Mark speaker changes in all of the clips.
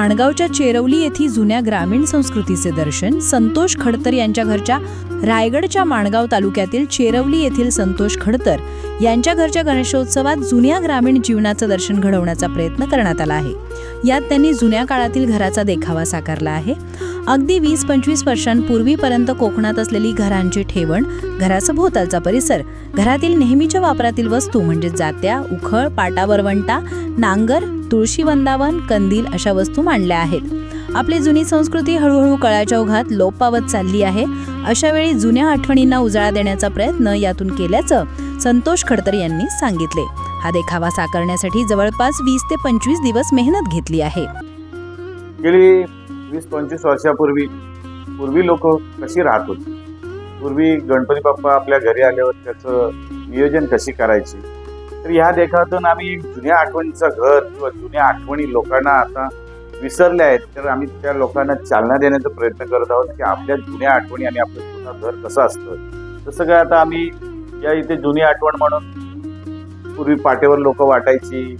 Speaker 1: माणगावच्या चेरवली येथील जुन्या ग्रामीण संस्कृतीचे दर्शन संतोष खडतर यांच्या घरच्या रायगडच्या माणगाव तालुक्यातील चेरवली येथील संतोष खडतर यांच्या घरच्या गणेशोत्सवात जुन्या ग्रामीण जीवनाचं दर्शन घडवण्याचा प्रयत्न करण्यात आला आहे. यात त्यांनी जुन्या काळातील घराचा देखावा साकारला आहे. अगदी वीस पंचवीस वर्षांपूर्वीपर्यंत कोकणात असलेली घरांची ठेवण घराचा भोवतालचा परिसर घरातील नेहमीच्या वापरातील वस्तू म्हणजे जात्या उखळ पाटावरवंटा नांगर तुळशी वंदावन कंदील अशा वस्तू मांडल्या आहेत. आपली जुनी संस्कृती हळूहळू कळाच्या ओघात लोप पावत चालली आहे. अशा वेळी जुन्या आठवणींना उजाळा देण्याचा प्रयत्न यातून केल्याचं संतोष खडतर यांनी सांगितले. हा देखावा साकारण्यासाठी जवळपास वीस ते पंचवीस दिवस मेहनत घेतली आहे.
Speaker 2: गेली वीस पंचवीस वर्षापूर्वी पूर्वी लोक कशी राहत होती? पूर्वी गणपती बाप्पा आपल्या घरी आल्यावर त्याचं नियोजन कशी करायची? तर ह्या देखातून आम्ही जुन्या आठवणीचं घर किंवा जुन्या आठवणी लोकांना आता विसरल्या आहेत. तर आम्ही त्या लोकांना चालना देण्याचा प्रयत्न करत आहोत की आपल्या जुन्या आठवणी आणि आपलं जुनं घर कसं असतं. तसं काय आता आम्ही या इथे जुनी आठवण म्हणून पूर्वी पाटेवर लोक वाटायची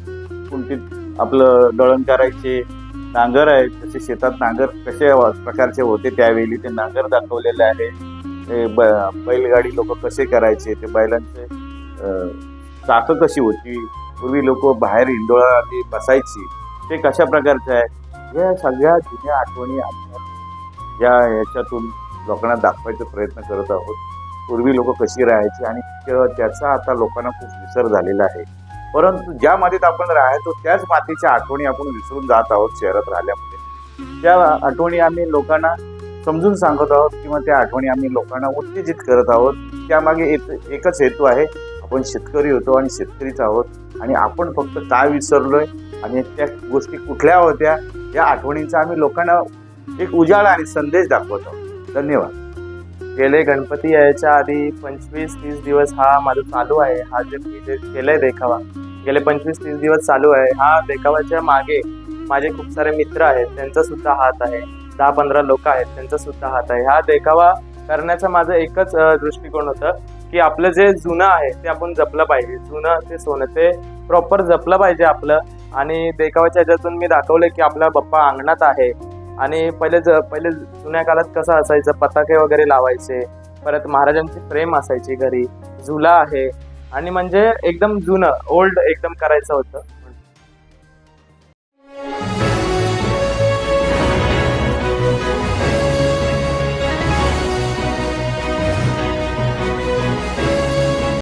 Speaker 2: कुंटीत आपलं दळण करायचे नांगर आहे तसे शेतात नांगर कसे प्रकारचे होते त्यावेळी ते नांगर दाखवलेले आहे. ते ब- बैलगाडी लोक कसे करायचे ते बैलांचे चाकं कशी होती पूर्वी लोक बाहेर इंडोळा ते बसायची ते कशा प्रकारचे आहे या सगळ्या जुन्या आठवणी आपण या याच्यातून लोकांना दाखवायचा प्रयत्न करत आहोत. पूर्वी लोक कशी राहायची आणि त्याचा आता लोकांना खूप विसर झालेला आहे. परंतु ज्या मातीत आपण राहतो त्याच मातीच्या आठवणी आपण विसरून जात आहोत शहरात राहिल्यामुळे. त्या आठवणी आम्ही लोकांना समजून सांगत आहोत किंवा त्या आठवणी आम्ही लोकांना उत्तेजित करत आहोत. त्यामागे एक- एकच हेतू आहे आपण शेतकरी होतो आणि शेतकरीच आहोत आणि आपण फक्त काय विसरलोय आणि त्या गोष्टी कुठल्या होत्या या आठवणींचा आम्ही लोकांना एक उजाळा आणि संदेश दाखवत आहोत. धन्यवाद.
Speaker 3: गेले गणपती यायच्या आधी पंचवीस तीस दिवस हा माझा चालू आहे. हा जे मी जे केलंय देखावा. गेले पंचवीस तीस दिवस चालू आहे. हा देखावाच्या मागे माझे खूप सारे मित्र आहेत त्यांचा सुद्धा हात आहे. दहा पंधरा लोक आहेत त्यांचा सुद्धा हात आहे. हा देखावा करण्याचा माझं एकच दृष्टिकोन होतं की आपलं जे जुनं आहे ते आपण जपलं पाहिजे. जुनं ते सोनं ते प्रॉपर जपलं पाहिजे आपलं. आणि देखावाच्या ह्याच्यातून मी दाखवलं की आपला बाप्पा अंगणात आहे. आणि पहिले ज पहिले जुन्या काळात कसं असायचं? पताके वगैरे लावायचे. परत महाराजांची फ्रेम असायची घरी. झुला आहे. आणि म्हणजे एकदम जुनं ओल्ड एकदम करायचं होतं.